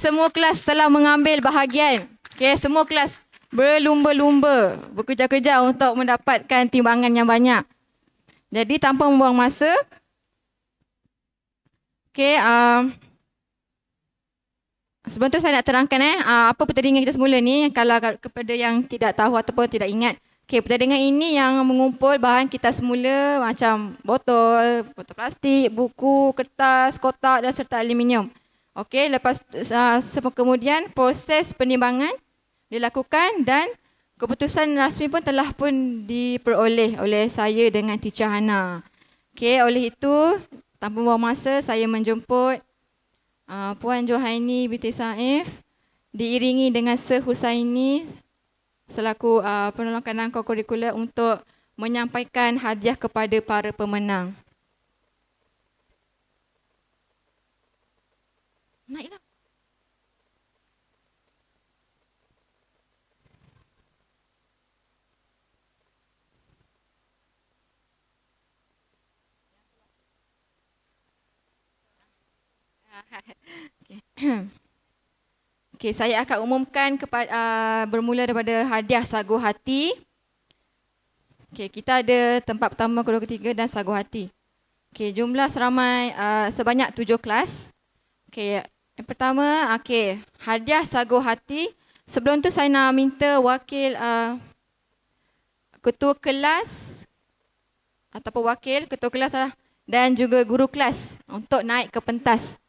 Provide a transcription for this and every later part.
semua kelas telah mengambil bahagian. Okey, semua kelas berlumba-lumba, bekerja-kerja untuk mendapatkan timbangan yang banyak. Jadi tanpa membuang masa, okey, um, sebelum tu saya nak terangkan eh, uh, apa pertandingan kita semula ni kalau kepada yang tidak tahu ataupun tidak ingat. Okey, pertandingan ini yang mengumpul bahan kita semula macam botol, botol plastik, buku, kertas, kotak dan serta aluminium. Okey, lepas uh, kemudian proses penimbangan dilakukan dan keputusan rasmi pun telah pun diperoleh oleh saya dengan Teacher Hana. Okey, oleh itu tanpa buang masa saya menjemput uh, Puan Johaini binti Saif diiringi dengan Sir Husaini selaku uh, penolong kanan kurikular untuk menyampaikan hadiah kepada para pemenang. Naiklah. Okay. Okey, saya akan umumkan kepada uh, bermula daripada hadiah sagu hati. Okey, kita ada tempat pertama, kedua, ketiga dan sagu hati. Okey, jumlah seramai uh, sebanyak tujuh kelas. Okey, yang pertama, okey, hadiah sagu hati. Sebelum tu saya nak minta wakil uh, ketua kelas ataupun wakil ketua kelas lah, dan juga guru kelas untuk naik ke pentas.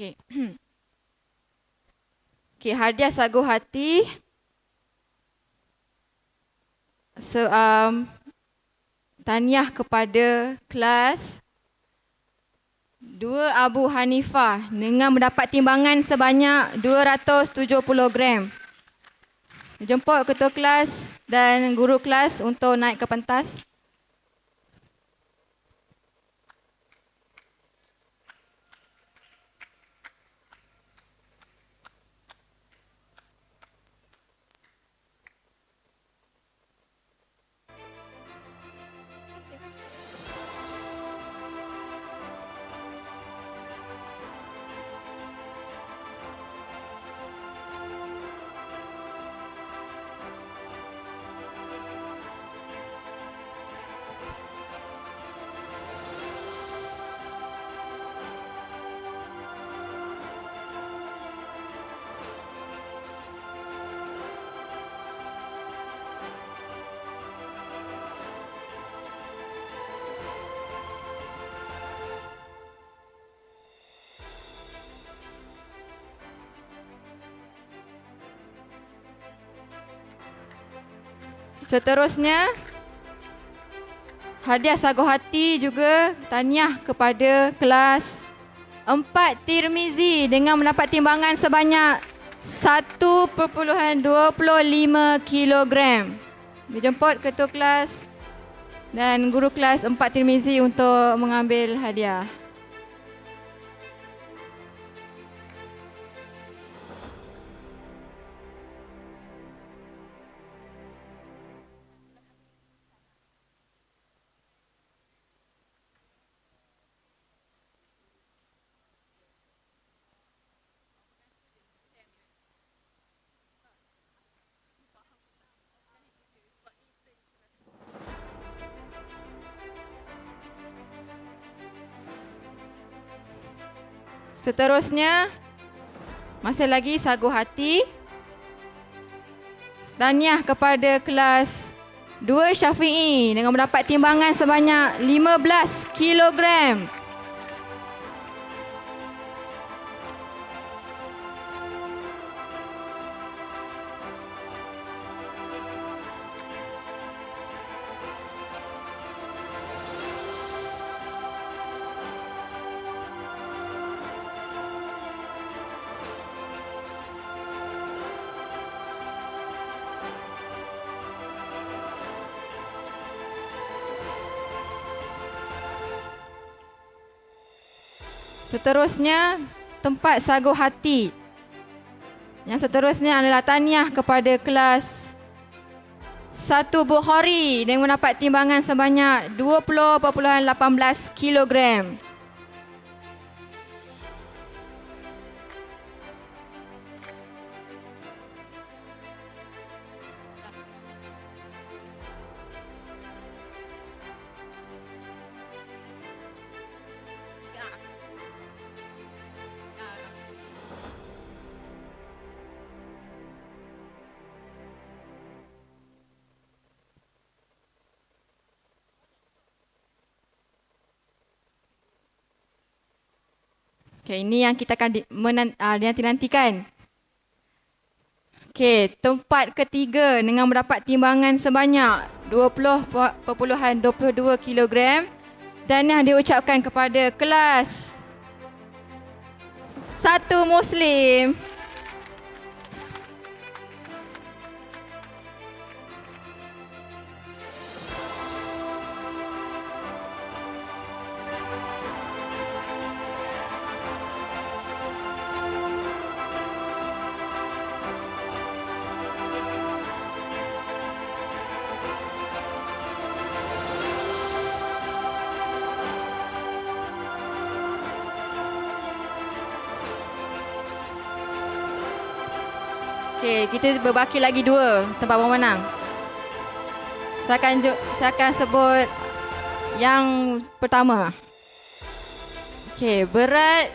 Okey. Okey, hadiah sagu hati. So, um, taniah kepada kelas dua Abu Hanifah dengan mendapat timbangan sebanyak 270 gram. Jemput ketua kelas dan guru kelas untuk naik ke pentas. Seterusnya hadiah sagu hati juga tahniah kepada kelas 4 Tirmizi dengan mendapat timbangan sebanyak 1.25 kg. Dijemput ketua kelas dan guru kelas 4 Tirmizi untuk mengambil hadiah. Seterusnya masih lagi sagu hati. Tahniah kepada kelas 2 Syafi'i dengan mendapat timbangan sebanyak 15 kilogram. Seterusnya, tempat sagu hati. Yang seterusnya adalah tahniah kepada kelas satu Bukhari yang mendapat timbangan sebanyak 20.18 kilogram. Okay, ini yang kita akan di, menan, uh, dinanti-nantikan. Okey, tempat ketiga dengan mendapat timbangan sebanyak 20.22 kilogram dan yang diucapkan kepada kelas satu Muslim. Kita berbaki lagi dua tempat pemenang. Saya akan, saya akan sebut yang pertama. Okey, berat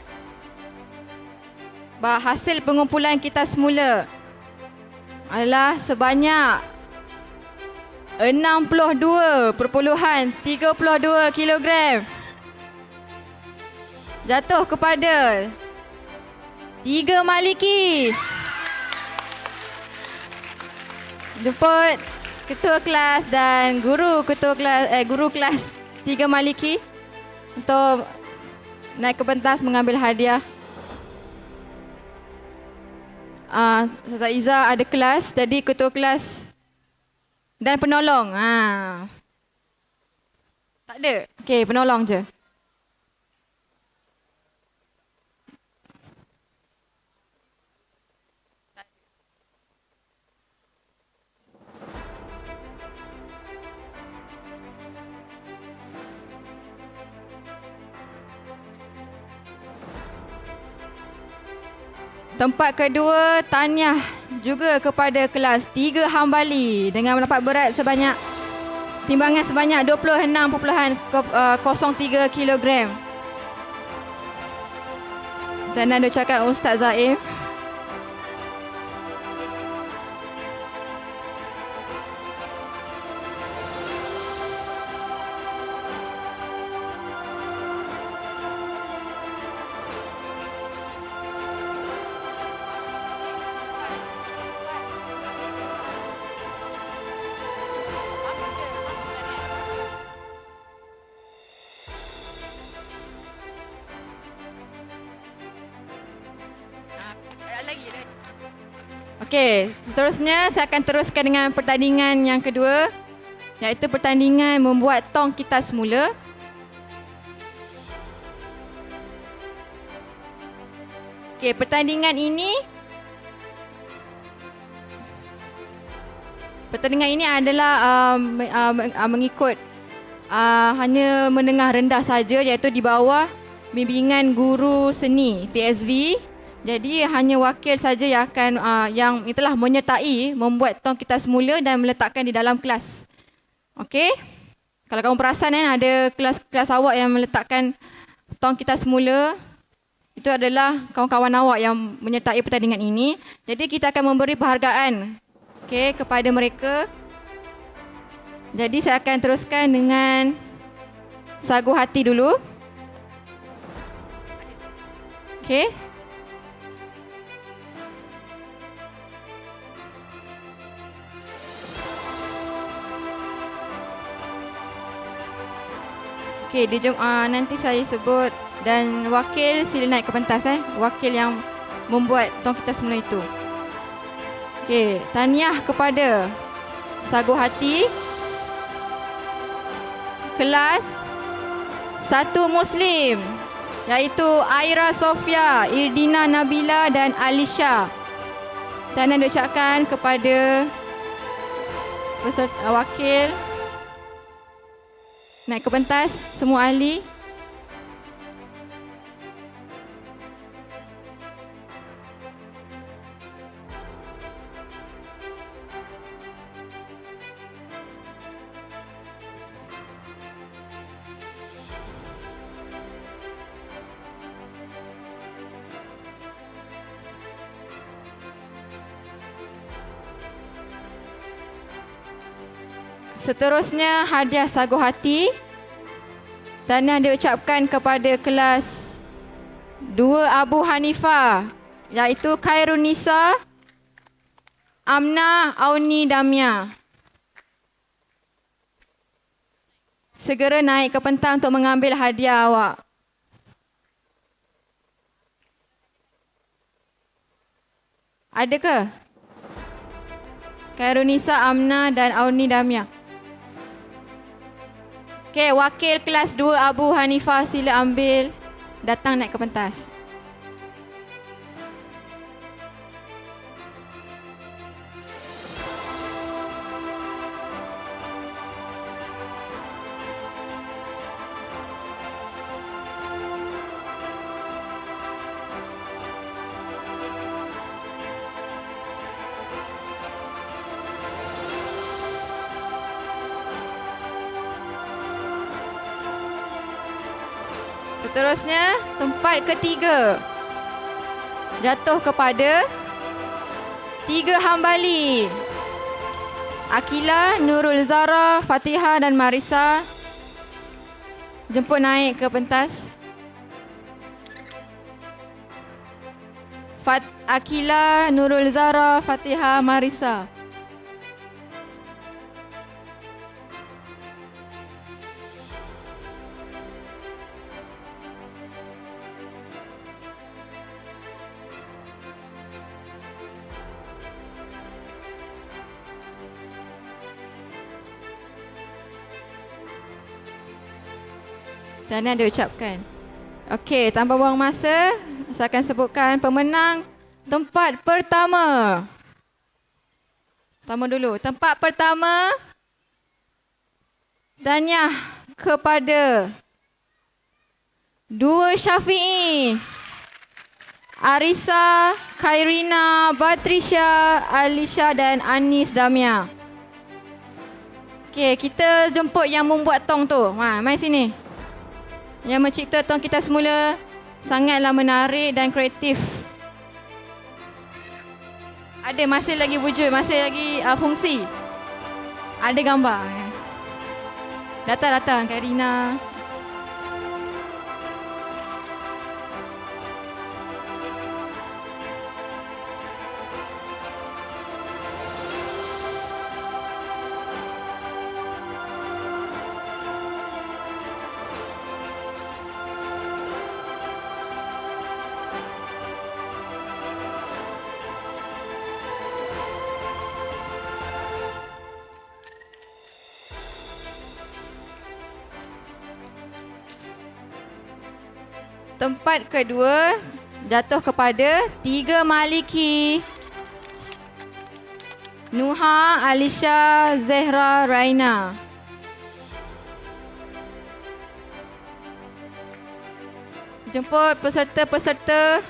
bah- hasil pengumpulan kita semula adalah sebanyak 62.32 kilogram. Jatuh kepada Tiga Maliki. Jemput ketua kelas dan guru ketua kelas eh guru kelas Tiga Maliki untuk naik ke pentas mengambil hadiah. Ah, uh, Iza ada kelas jadi ketua kelas dan penolong. Ha. Tak ada. Okey, penolong je. Tempat kedua, tahniah juga kepada kelas 3 Hambali dengan mendapat berat sebanyak timbangan sebanyak 26.03 kilogram. Dan ada ucapkan Ustaz Zaim. Seterusnya saya akan teruskan dengan pertandingan yang kedua iaitu pertandingan membuat tong kita semula. Okey, pertandingan ini Pertandingan ini adalah um, uh, uh, mengikut uh, hanya menengah rendah saja iaitu di bawah bimbingan guru seni PSV jadi hanya wakil saja yang akan uh, yang itulah menyertai membuat tong kita semula dan meletakkan di dalam kelas. Okey? Kalau kamu perasan kan ada kelas-kelas awak yang meletakkan tong kita semula itu adalah kawan-kawan awak yang menyertai pertandingan ini. Jadi kita akan memberi penghargaan okey kepada mereka. Jadi saya akan teruskan dengan sagu hati dulu. Okey, Okey, dia uh, nanti saya sebut dan wakil sila naik ke pentas eh. Wakil yang membuat tong kita semula itu. Okey, tahniah kepada Sagu Hati kelas satu Muslim iaitu Aira Sofia, Irdina Nabila dan Alisha. Yang diucapkan kepada peserta wakil naik ke pentas semua ahli Seterusnya hadiah sagu hati yang diucapkan kepada kelas 2 Abu Hanifah iaitu Khairun Nisa, Amna Auni Damia. Segera naik ke pentas untuk mengambil hadiah awak. Ada ke? Khairunisa, Amna dan Auni Damia. Okey, wakil kelas 2 Abu Hanifah sila ambil datang naik ke pentas. Seterusnya, tempat ketiga. Jatuh kepada tiga hambali. Akila, Nurul Zara, Fatihah dan Marisa. Jemput naik ke pentas. Fat Akila, Nurul Zara, Fatihah, Marisa. Dan yang diucapkan. Okey, tanpa buang masa, saya akan sebutkan pemenang tempat pertama. Pertama dulu. Tempat pertama, Danyah kepada dua Syafi'i. Arisa, Khairina, Batrisha, Alisha dan Anis Damia. Okey, kita jemput yang membuat tong tu. Ha, mai sini yang mencipta tong kita semula sangatlah menarik dan kreatif. Ada masih lagi wujud, masih lagi uh, fungsi. Ada gambar. Datang-datang Karina. Tempat kedua jatuh kepada tiga Maliki. Nuha, Alisha, Zehra, Raina. Jemput peserta-peserta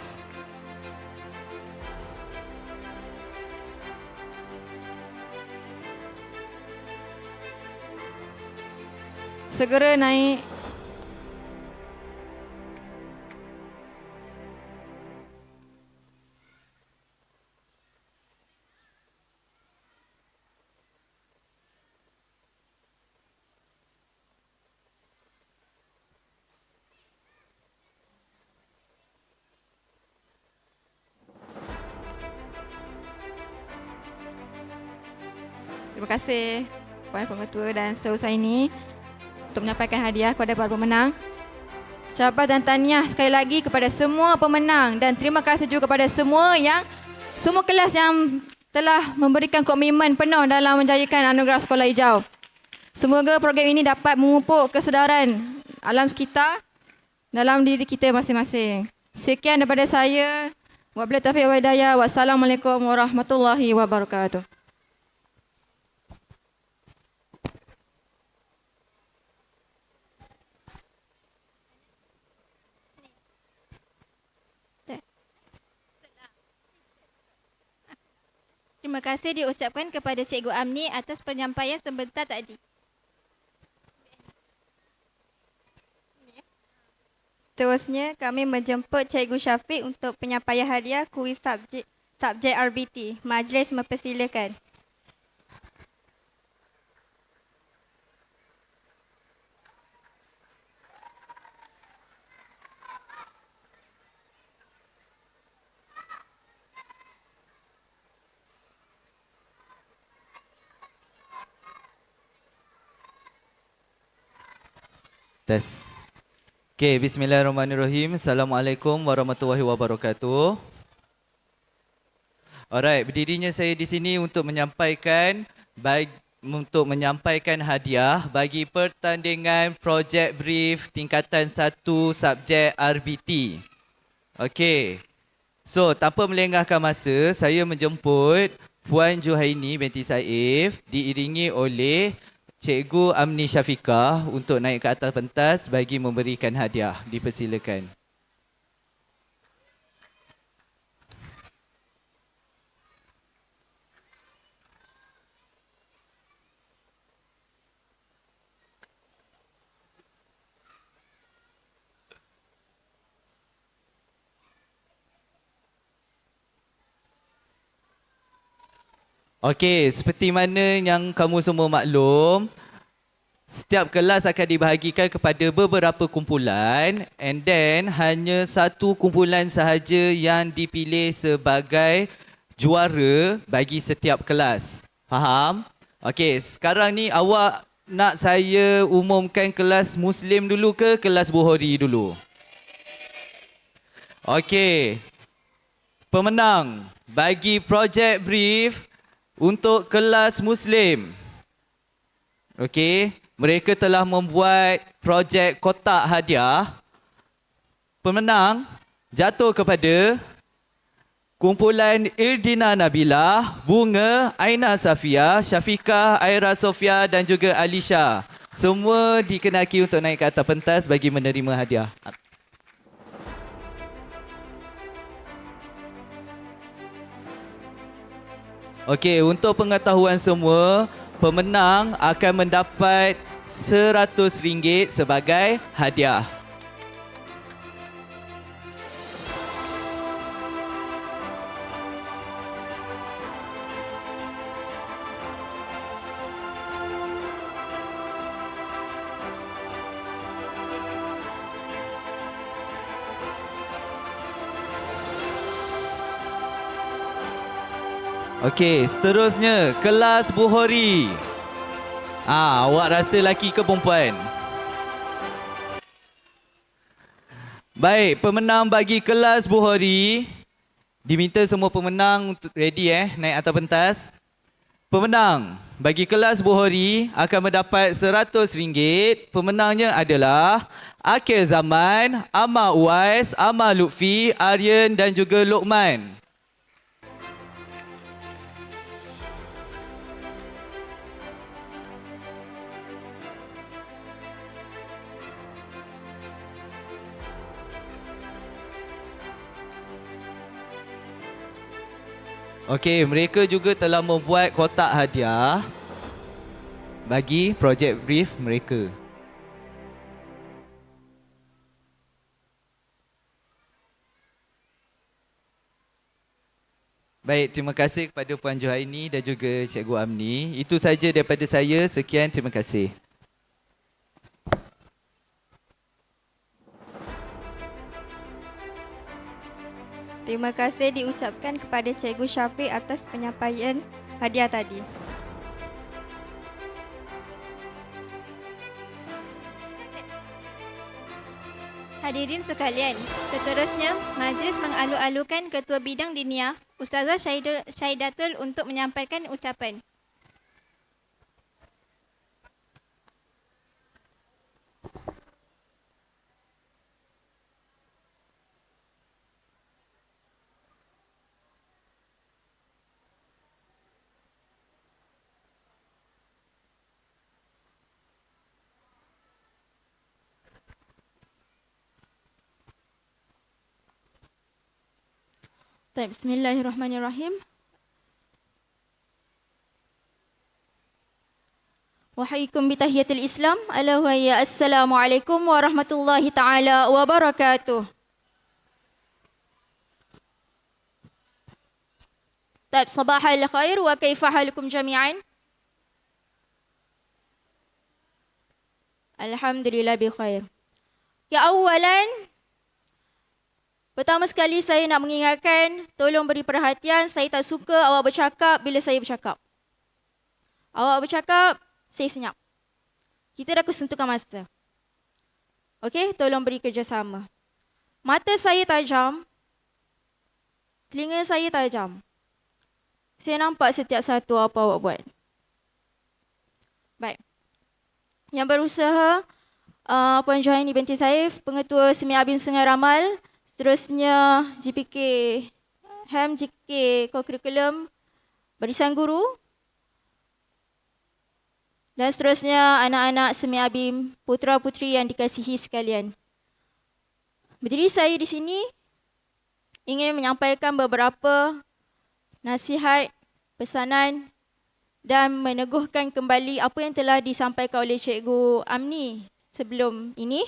segera naik Terima kasih kepada pengetua dan seluruh ini untuk menyampaikan hadiah kepada para pemenang. Syabas dan tahniah sekali lagi kepada semua pemenang dan terima kasih juga kepada semua yang semua kelas yang telah memberikan komitmen penuh dalam menjayakan anugerah sekolah hijau. Semoga program ini dapat memupuk kesedaran alam sekitar dalam diri kita masing-masing. Sekian daripada saya. Wabillahi taufiq wa hidayah. Wassalamualaikum warahmatullahi wabarakatuh. Terima kasih diucapkan kepada Cikgu Amni atas penyampaian sebentar tadi. Seterusnya, kami menjemput Cikgu Syafiq untuk penyampaian hadiah kuis subjek, subjek RBT. Majlis mempersilakan. Tes. Okay, bismillahirrahmanirrahim. Assalamualaikum warahmatullahi wabarakatuh. Alright, berdirinya saya di sini untuk menyampaikan bagi, untuk menyampaikan hadiah bagi pertandingan projek brief tingkatan 1 subjek RBT. Okay. So, tanpa melengahkan masa, saya menjemput Puan Juhaini binti Saif diiringi oleh Cikgu Amni Syafiqah untuk naik ke atas pentas bagi memberikan hadiah. Dipersilakan. Okey, seperti mana yang kamu semua maklum, setiap kelas akan dibahagikan kepada beberapa kumpulan and then hanya satu kumpulan sahaja yang dipilih sebagai juara bagi setiap kelas. Faham? Okey, sekarang ni awak nak saya umumkan kelas Muslim dulu ke kelas Bukhari dulu? Okey. Pemenang bagi projek brief untuk kelas Muslim. Okey, mereka telah membuat projek kotak hadiah. Pemenang jatuh kepada kumpulan Irdina Nabila, Bunga, Aina Safia, Syafiqah, Aira Sofia dan juga Alisha. Semua dikenaki untuk naik ke atas pentas bagi menerima hadiah. Okey, untuk pengetahuan semua, pemenang akan mendapat RM100 sebagai hadiah. Okey, seterusnya kelas Bukhari. Ah, awak rasa laki ke perempuan? Baik, pemenang bagi kelas Bukhari diminta semua pemenang ready eh naik atas pentas. Pemenang bagi kelas Bukhari akan mendapat RM100. Pemenangnya adalah Akil Zaman, Amma Uwais, Amma Lutfi, Aryan dan juga Lokman. Okey, mereka juga telah membuat kotak hadiah bagi projek brief mereka. Baik, terima kasih kepada Puan Johaini dan juga Cikgu Amni. Itu saja daripada saya. Sekian, terima kasih. Terima kasih diucapkan kepada Cikgu Syafiq atas penyampaian hadiah tadi. Hadirin sekalian, seterusnya majlis mengalu-alukan Ketua Bidang Diniah Ustazah Syahidatul untuk menyampaikan ucapan. طيب بسم الله الرحمن الرحيم. وحيكم بتحية الإسلام. ألا وهي السلام عليكم ورحمة الله تعالى وبركاته. طيب صباح الخير وكيف حالكم جميعا؟ الحمد لله بخير. awalan Pertama sekali saya nak mengingatkan, tolong beri perhatian, saya tak suka awak bercakap bila saya bercakap. Awak bercakap, saya senyap. Kita dah kesuntukan masa. Okey, tolong beri kerjasama. Mata saya tajam, telinga saya tajam. Saya nampak setiap satu apa awak buat. Baik. Yang berusaha, uh, Puan Johaini binti Saif, Pengetua Semi Abim Sungai Ramal, Seterusnya GPK HAM GK Co-Curriculum Barisan Guru dan seterusnya anak-anak Semi Abim putra putri yang dikasihi sekalian. Berdiri saya di sini ingin menyampaikan beberapa nasihat, pesanan dan meneguhkan kembali apa yang telah disampaikan oleh Cikgu Amni sebelum ini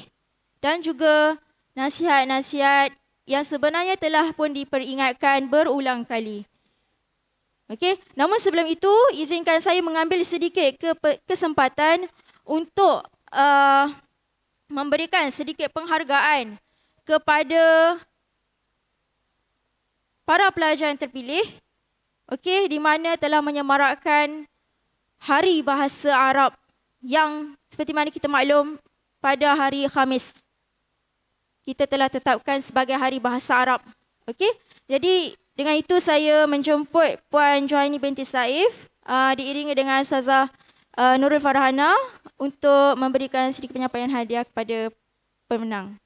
dan juga nasihat-nasihat yang sebenarnya telah pun diperingatkan berulang kali. Okey, namun sebelum itu izinkan saya mengambil sedikit ke kesempatan untuk uh, memberikan sedikit penghargaan kepada para pelajar yang terpilih okey di mana telah menyemarakkan Hari Bahasa Arab yang seperti mana kita maklum pada hari Khamis kita telah tetapkan sebagai Hari Bahasa Arab. Okey? Jadi dengan itu saya menjemput Puan Johaini binti Saif uh, diiringi dengan Ustazah uh, Nurul Farhana untuk memberikan sedikit penyampaian hadiah kepada pemenang.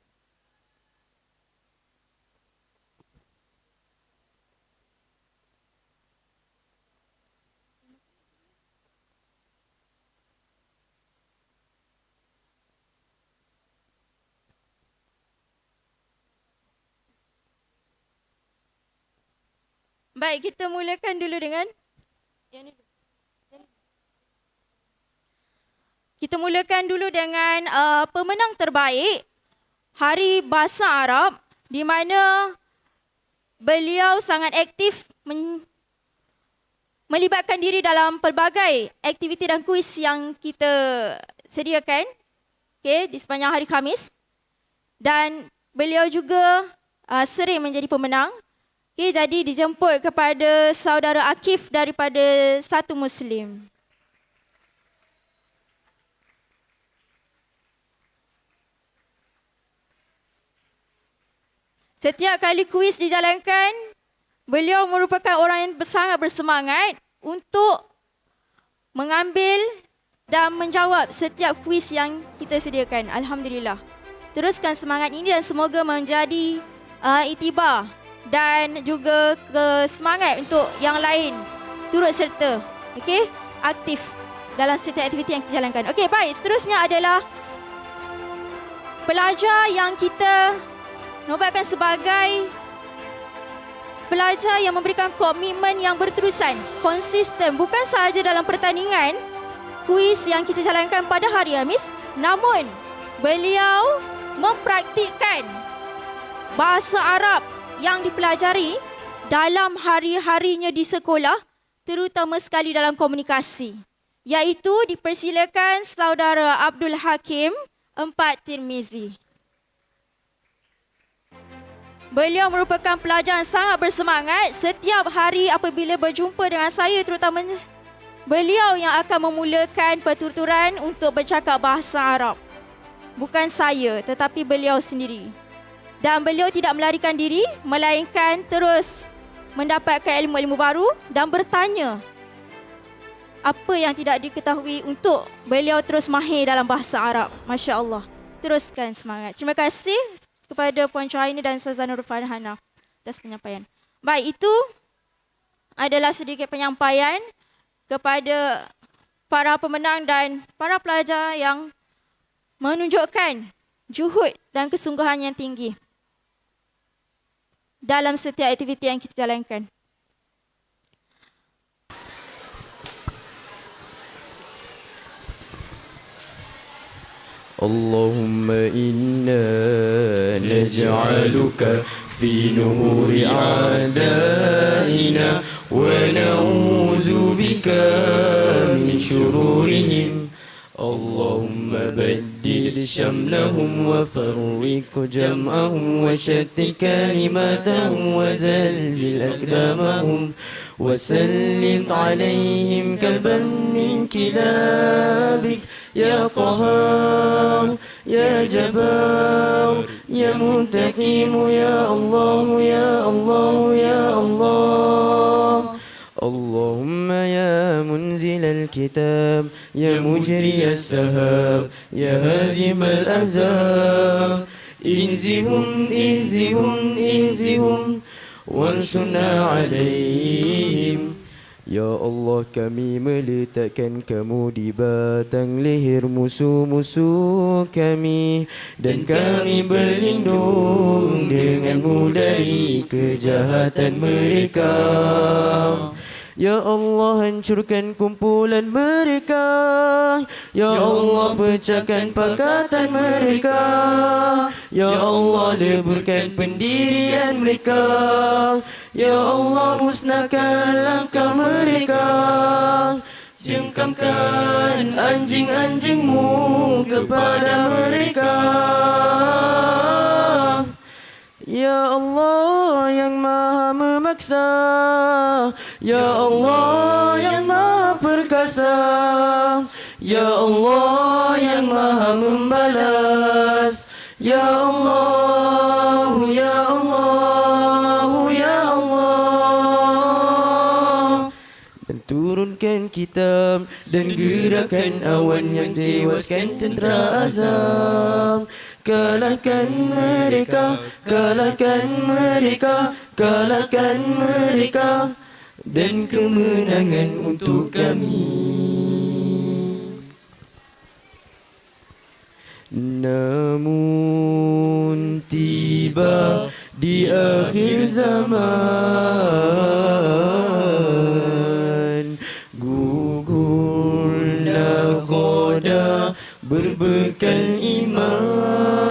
Baik, kita mulakan dulu dengan? Yang ini. Kita mulakan dulu dengan uh, pemenang terbaik Hari Bahasa Arab di mana beliau sangat aktif men- melibatkan diri dalam pelbagai aktiviti dan kuis yang kita sediakan okay, di sepanjang hari Khamis. Dan beliau juga uh, sering menjadi pemenang Okay, jadi dijemput kepada saudara Akif daripada satu Muslim. Setiap kali kuis dijalankan, beliau merupakan orang yang sangat bersemangat untuk mengambil dan menjawab setiap kuis yang kita sediakan. Alhamdulillah. Teruskan semangat ini dan semoga menjadi uh, itibar dan juga ke semangat untuk yang lain. Turut serta. Okey? Aktif dalam setiap aktiviti yang kita jalankan. Okey baik. Seterusnya adalah pelajar yang kita nobatkan sebagai pelajar yang memberikan komitmen yang berterusan konsisten. Bukan sahaja dalam pertandingan kuis yang kita jalankan pada hari Khamis namun beliau mempraktikkan bahasa Arab yang dipelajari dalam hari-harinya di sekolah terutama sekali dalam komunikasi iaitu dipersilakan saudara Abdul Hakim empat Tirmizi. Beliau merupakan pelajar yang sangat bersemangat setiap hari apabila berjumpa dengan saya terutama beliau yang akan memulakan pertuturan untuk bercakap bahasa Arab. Bukan saya tetapi beliau sendiri dan beliau tidak melarikan diri melainkan terus mendapatkan ilmu-ilmu baru dan bertanya apa yang tidak diketahui untuk beliau terus mahir dalam bahasa Arab. Masya Allah. Teruskan semangat. Terima kasih kepada Puan Chuaini dan Ustazah Nur Farhana atas penyampaian. Baik, itu adalah sedikit penyampaian kepada para pemenang dan para pelajar yang menunjukkan juhud dan kesungguhan yang tinggi dalam setiap aktiviti yang kita jalankan. اللهم إنا نجعلك في نور أعدائنا ونعوذ بك من شرورهم اللهم بدل شملهم وفرق جمعهم وشتت كلماتهم وزلزل أقدامهم وسلط عليهم كلبا من كلابك. يا قهار يا جبار يا منتقم يا الله يا الله يا الله. اللهم يا منزل الكتاب يا مجري السهاب يا هازم الأحزاب انزهم انزهم انزهم وانصرنا عليهم Ya Allah kami meletakkan kamu di batang leher musuh-musuh kami Dan kami berlindung denganmu dari kejahatan mereka Ya Allah hancurkan kumpulan mereka. Ya Allah pecahkan pangkatan mereka. Ya Allah leburkan pendirian mereka. Ya Allah musnahkan langkah mereka. Jengkamkan anjing-anjingmu kepada mereka. Ya Allah yang maha memaksa Ya Allah yang maha perkasa. Ya Allah yang maha membalas. Ya Allah Ya Allah Ya Allah. Dan turunkan kitab dan gerakan awan yang tewaskan tentera azam. Kalahkan mereka kalahkan mereka kalahkan mereka dan kemenangan untuk kami. Namun tiba di akhir zaman Gugurlah khoda berbekal iman